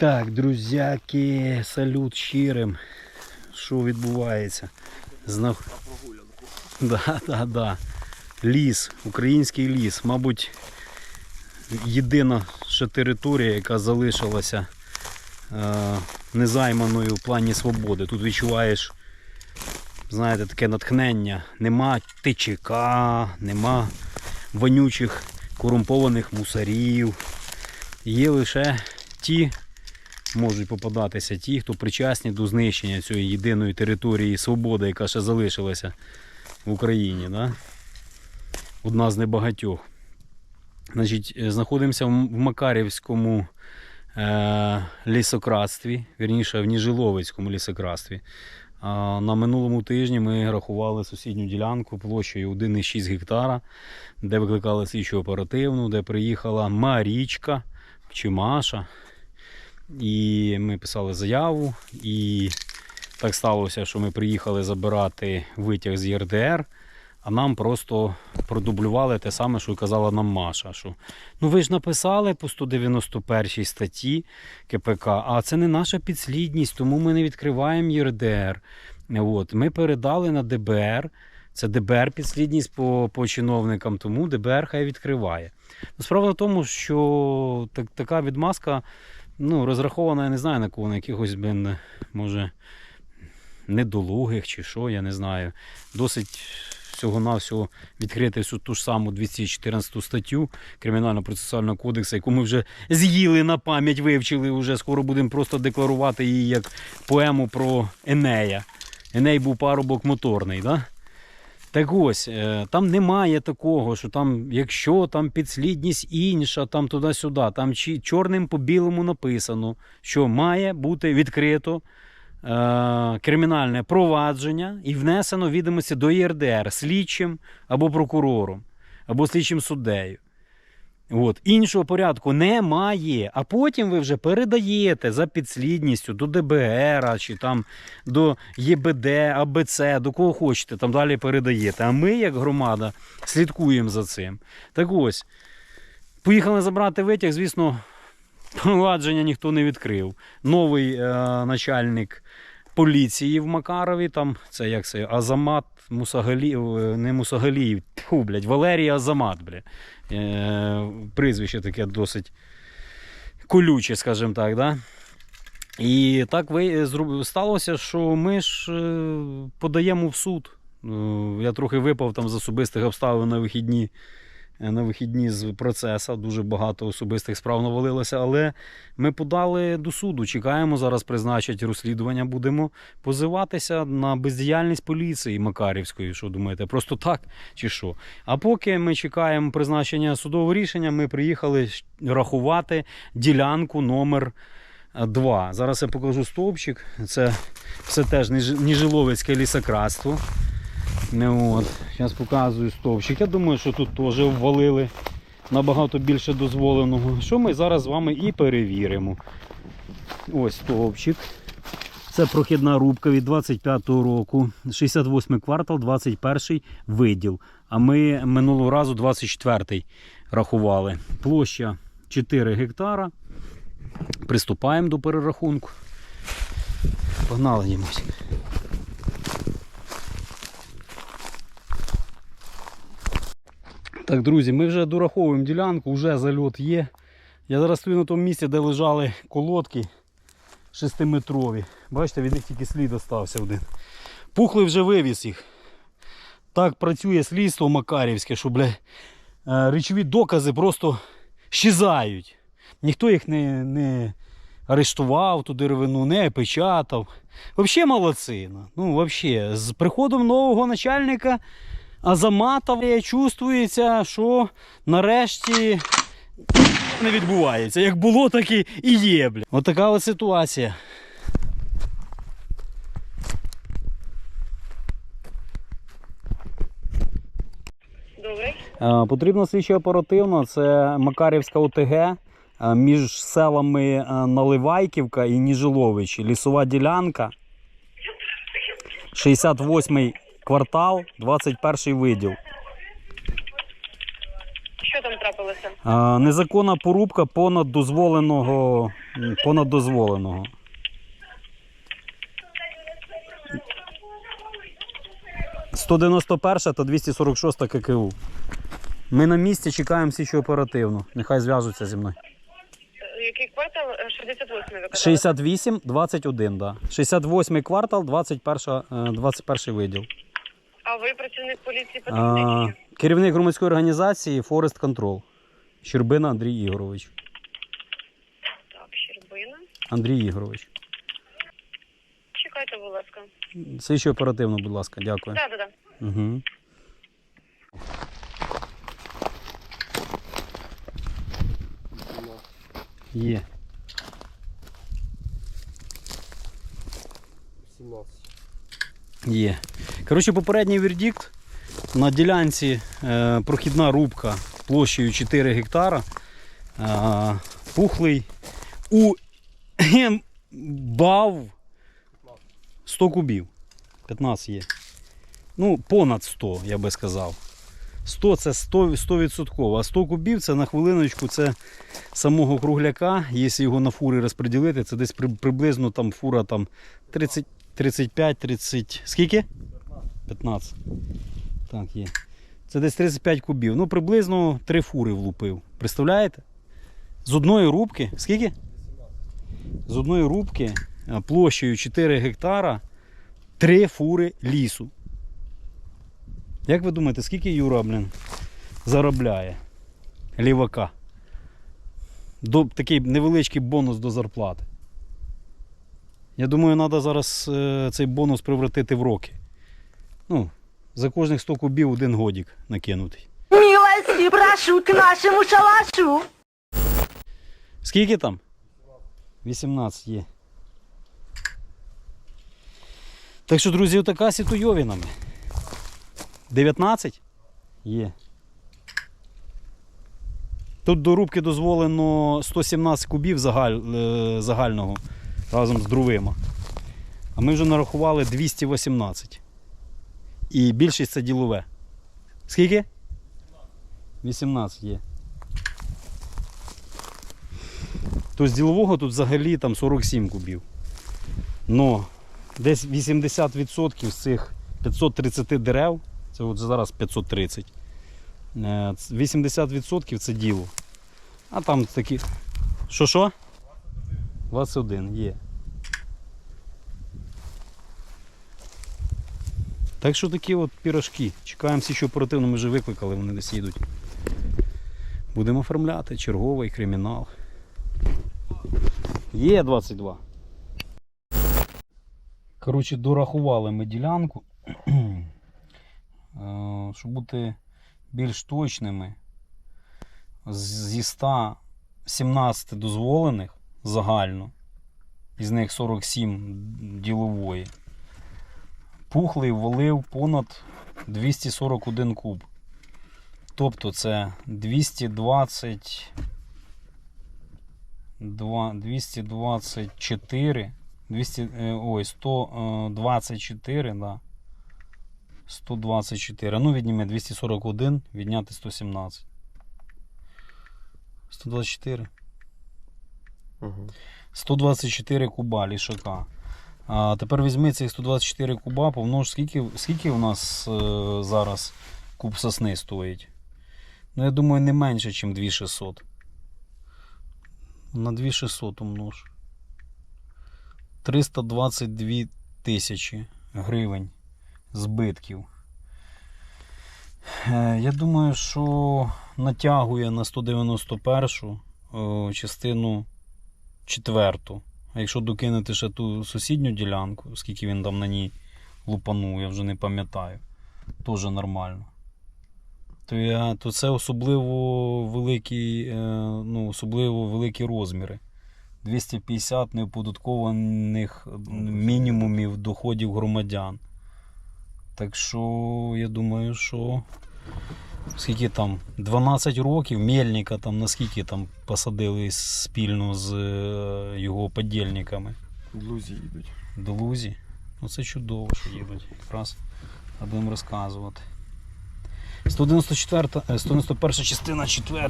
Так, друзяки, салют щирим. Що відбувається? Знах... Да, да, да. Ліс, український ліс. Мабуть, єдина ще територія, яка залишилася е, незайманою в плані свободи. Тут відчуваєш, знаєте, таке натхнення. Нема тичика, нема вонючих корумпованих мусарів. Є лише ті, можуть попадатися ті, хто причасні до знищення цієї єдиної території свободи, яка ще залишилася в Україні. Да? Одна з небагатьох. Значить, е, знаходимося в Макарівському е- лісократстві, вірніше в Ніжиловицькому лісократстві. На минулому тижні ми рахували сусідню ділянку площею 1,6 гектара, де викликали слідчу оперативну, де приїхала Марічка чи Маша. І ми писали заяву. І так сталося, що ми приїхали забирати витяг з ЄРДР, а нам просто продублювали те саме, що і казала нам Маша. Що, ну ви ж написали по 191 статті КПК, а це не наша підслідність, тому ми не відкриваємо ЄРДР. От, ми передали на ДБР. Це ДБР підслідність по, по чиновникам, тому ДБР хай відкриває. Справа в тому, що так, така відмазка ну, розрахована, я не знаю на кого, на якихось, блин, може, недолугих чи що, я не знаю. Досить всього-навсього відкрити всю ту ж саму 214 статтю Кримінально-процесуального кодексу, яку ми вже з'їли на пам'ять, вивчили вже. Скоро будемо просто декларувати її як поему про Енея. Еней був парубок моторний, да? Так ось, е, там немає такого, що там, якщо там підслідність інша, там туди-сюди, там чи чорним по білому написано, що має бути відкрито е, кримінальне провадження і внесено відомості до ЄРДР слідчим або прокурором, або слідчим суддею. От. Іншого порядку немає. А потім ви вже передаєте за підслідністю до ДБР чи там до ЄБД, АБЦ, до кого хочете, там далі передаєте. А ми, як громада, слідкуємо за цим. Так ось, поїхали забрати витяг, звісно, провадження ніхто не відкрив. Новий е, начальник поліції в Макарові, там це як це, Азамат Мусагаліїв, е, не Мусагаліїв, тьфу, блядь, Валерій Азамат, блядь. Е, прізвище таке досить колюче, скажімо так. Да? І так ви, зроб- сталося, що ми ж е, подаємо в суд. Е, Я трохи випав там з особистих обставин на вихідні, е, на вихідні з процесу. Дуже багато особистих справ навалилося, але ми подали до суду. Чекаємо, зараз призначать розслідування. Будемо позиватися на бездіяльність поліції Макарівської. Що думаєте, просто так чи що? А поки ми чекаємо призначення судового рішення, ми приїхали рахувати ділянку номер 2. Зараз я покажу стовпчик. Це все теж Ніжиловецьке лісократство. От. Зараз показую стовпчик. Я думаю, що тут теж ввалили набагато більше дозволеного. Що ми зараз з вами і перевіримо. Ось стовпчик. Це прохідна рубка від 25-го року, 68-й квартал, 21-й виділ. А ми минулого разу 24-й рахували. Площа 4 гектара. Приступаємо до перерахунку. Погнали їмось. Так, друзі, ми вже дораховуємо ділянку, вже зальот є. Я зараз стою на тому місці, де лежали колодки шестиметрові. Бачите, від них тільки слід остався один. Пухлий вже вивіз їх. Так працює слідство Макарівське, що бля, е, речові докази просто щезають. Ніхто їх не, не арештував, ту деревину, не опечатав. Взагалі молодцина. Ну, взагалі, з приходом нового начальника Азамата чувствується, що нарешті не відбувається. Як було, так і є. Бля. От така от ситуація. Добрий. Е, Потрібно слідчо оперативно. Це Макарівська ОТГ е, між селами е, Наливайківка і Ніжилович. Лісова ділянка. 68 квартал, 21 виділ. Що там трапилося? А, незаконна порубка понад дозволеного. Понад дозволеного. «191 та 246 ККУ. Ми на місці чекаємо слідчо оперативно. Нехай зв'яжуться зі мною. Е, Який квартал? Е, 68 ви казали? 68, 21, да. 68 квартал, 21, е, 21 виділ. А ви працівник поліції А, керівник громадської організації Форест Контрол. Щербина Андрій Ігорович. Так, Щербина. Андрій Ігорович. Чекайте, будь ласка. Слідчо оперативно, будь ласка, дякую. Так, так, так. Угу. Є. 17. Є. Коротше, попередній вердикт на ділянці е, прохідна рубка площею 4 гектара. Е, пухлий у бав 100 кубів. 15 є. Ну, понад 100, я би сказав. 100 це 100%, 100%, а 100 кубів це на хвилиночку, це самого кругляка. Якщо його на фури розподілити, це десь при- приблизно там фура там 30, 35, 30. Скільки? 15. Так, є. Це десь 35 кубів. Ну, приблизно 3 фури влупив. Представляєте? З одної рубки. Скільки? З одної рубки площею 4 гектара 3 фури лісу. Як ви думаєте, скільки Юра, блін, заробляє лівака? До, такий невеличкий бонус до зарплати. Я думаю, треба зараз е, цей бонус превратити в роки. Ну, за кожних 100 кубів один годік накинутий. Милости прошу к нашему шалашу. Скільки там? 18 є. Так що, друзі, така ситуйовінами. 19? Є. Тут до рубки дозволено 117 кубів загаль, е, загального разом з дровима. А ми вже нарахували 218. І більшість це ділове. Скільки? 18 є. То з ділового тут взагалі там 47 кубів. Но десь 80% з цих 530 дерев, це от зараз 530. е, 80% це діло. А там такі. Що що? 21 є. Так що такі от пірожки. Чекаємо всі, що оперативно ми вже викликали, вони десь їдуть. Будемо оформляти черговий кримінал. Є 22. Коротше, дорахували ми ділянку. Е, Щоб бути більш точними, зі 117 дозволених загально, із них 47 ділової. Пухлий ввалив понад 241 куб. Тобто це 220 Два- 224 200, е, ой, 124, да. 124. Ну, відніме 241, відняти 117. 124. Угу. 124 куба лішака. А тепер візьми цих 124 куба, помнож, скільки, скільки у нас е, зараз куб сосни стоїть. Ну, я думаю, не менше, ніж 2600. На 2600 умнож. 322 тисячі гривень збитків. Е, Я думаю, що натягує на 191 е, частину четверту. А якщо докинути ще ту сусідню ділянку, скільки він там на ній лупанув, я вже не пам'ятаю, теж нормально. То, я, то це особливо великі, е, ну, особливо великі розміри. 250 неоподаткованих мінімумів доходів громадян. Так що я думаю, що скільки там 12 років Мельника там наскільки там посадили спільно з е, його подільниками Лузі їдуть. до Лузі. Ну це чудово, що їдуть. Якраз будемо розказувати. 194, е, 191 частина 4.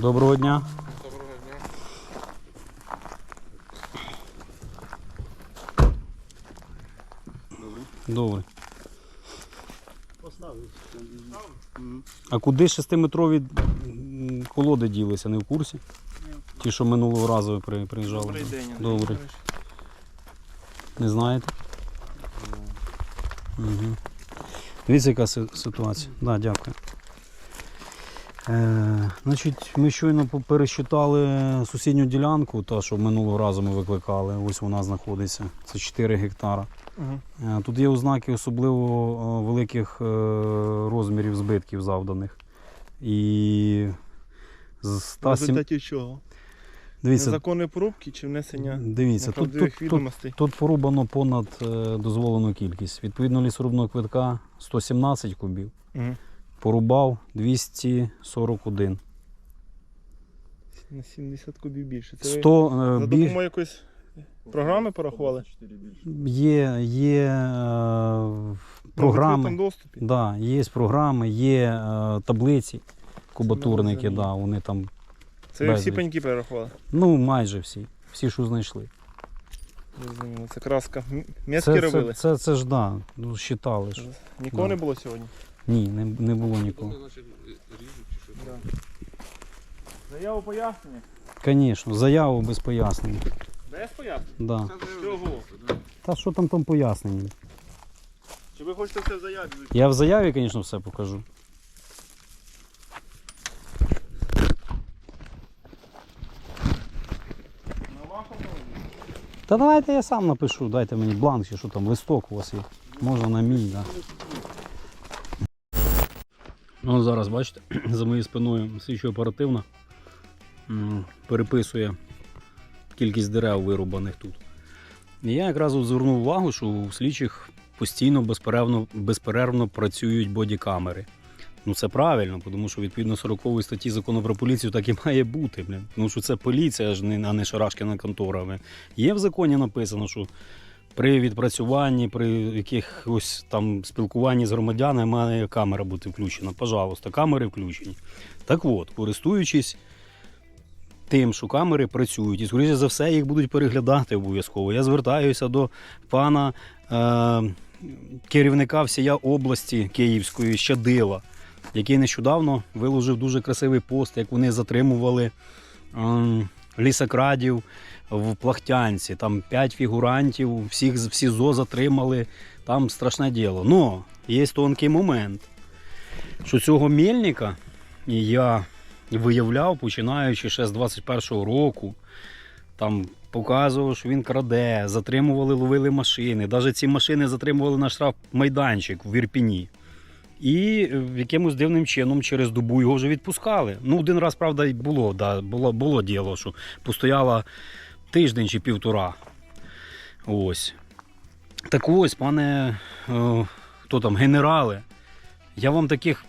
Доброго дня. Доброго дня. Добре. А куди шестиметрові колоди ділися, не в курсі? Ті, що минулого разу при- приїжджали. Добрий день. Андрій Добре. Ігорович. Не знаєте? Угу. Дивіться, яка си- ситуація. Да, дякую. Е, значить, ми щойно пересчитали сусідню ділянку, та, що минулого разу ми викликали. Ось вона знаходиться. Це 4 гектара. Е, Тут є ознаки особливо е, великих розмірів збитків завданих. І з В 107... результаті чого? Дивіться, Незаконної порубки чи внесення дивіться тут, тут, тут, тут порубано понад дозволену кількість. Відповідно, лісорубного квитка 117 кубів. Мгм. Порубав 241. На 70 кубів більше. Це ви 100 е, за біль... допомогою якоїсь програми порахували? є, є е, програми. доступі? Да, є програми, є е, таблиці кубатурники, Це да, вони там, Це ви всі пеньки перерахували? ну майже всі. Всі, що знайшли. Це краска. Це, Метки це, робили? це, це ж да, ну, считали. Нікого да. не було сьогодні? Ні, не, не було нікого. Заяву пояснення? Звісно, заяву без пояснення. Без пояснення? Да. Чого? Та що там там пояснення? Чи ви хочете це в заяві? Я в заяві, звісно, все покажу. На вашому? Та давайте я сам напишу, дайте мені бланк, чи що там, листок у вас є. Можна на мій, так. Да. Ну, зараз, бачите, за моєю спиною слідчо оперативна м, переписує кількість дерев вирубаних тут. І я якраз звернув увагу, що у слідчих постійно безперервно, безперервно працюють бодікамери. Ну це правильно, тому що відповідно 40 статті закону про поліцію так і має бути. Блін. Тому що це поліція, а не шарашкіна контора. блін. Є в законі написано, що при відпрацюванні, при якихось там спілкуванні з громадянами має камера бути включена. Пожалуйста, камери включені. Так от, користуючись тим, що камери працюють, і скоріше за все їх будуть переглядати обов'язково. Я звертаюся до пана е, керівника всія області Київської Щадила, який нещодавно виложив дуже красивий пост, як вони затримували ем, лісокрадів в Плахтянці. Там п'ять фігурантів, всіх в СІЗО затримали. Там страшне діло. Но є тонкий момент, що цього мельника я виявляв, починаючи ще з 21-го року. Там показував, що він краде, затримували, ловили машини. Навіть ці машини затримували на штрафмайданчик в Ірпіні. І е, якимось дивним чином через добу його вже відпускали. Ну, один раз, правда, і було, да, було, було діло, що постояла тиждень чи півтора. Ось. Так ось, пане, е, хто там, генерале, я вам таких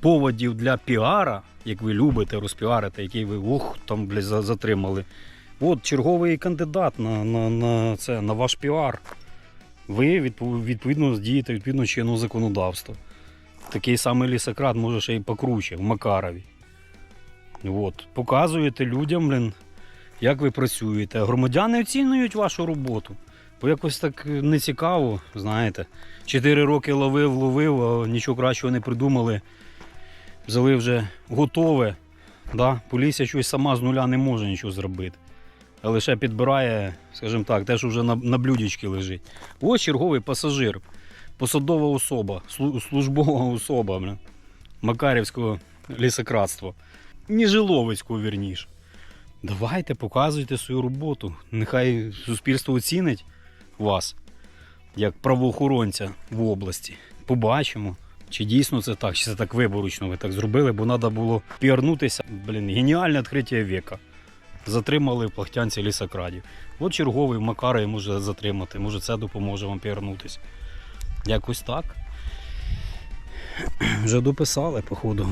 поводів для піара, як ви любите розпіарити, який ви ух, там блядь, затримали. От черговий кандидат на, на, на, це, на ваш піар. Ви відповідно дієте відповідно чинного законодавства. Такий самий лісократ може ще й покруче в Макарові. От. Показуєте людям, блін, як ви працюєте. Громадяни оцінюють вашу роботу. Бо якось так не цікаво, знаєте. Чотири роки ловив, ловив, а нічого кращого не придумали. Взяли вже готове. Да? Поліція щось сама з нуля не може нічого зробити. Лише підбирає, скажімо так, те, що вже на, на блюдечки лежить. Ось черговий пасажир, посадова особа, службова особа бля, Макарівського лісократства. Ніжиловицького, вірніше. Давайте, показуйте свою роботу. Нехай суспільство оцінить вас як правоохоронця в області. Побачимо, чи дійсно це так, чи це так виборочно ви так зробили, бо треба було піарнутися. Блін, геніальне відкриття віка. Затримали в плахтянці лісокрадів. От черговий Макара може затримати, може це допоможе вам повернутися. Якось так. Вже дописали, походу.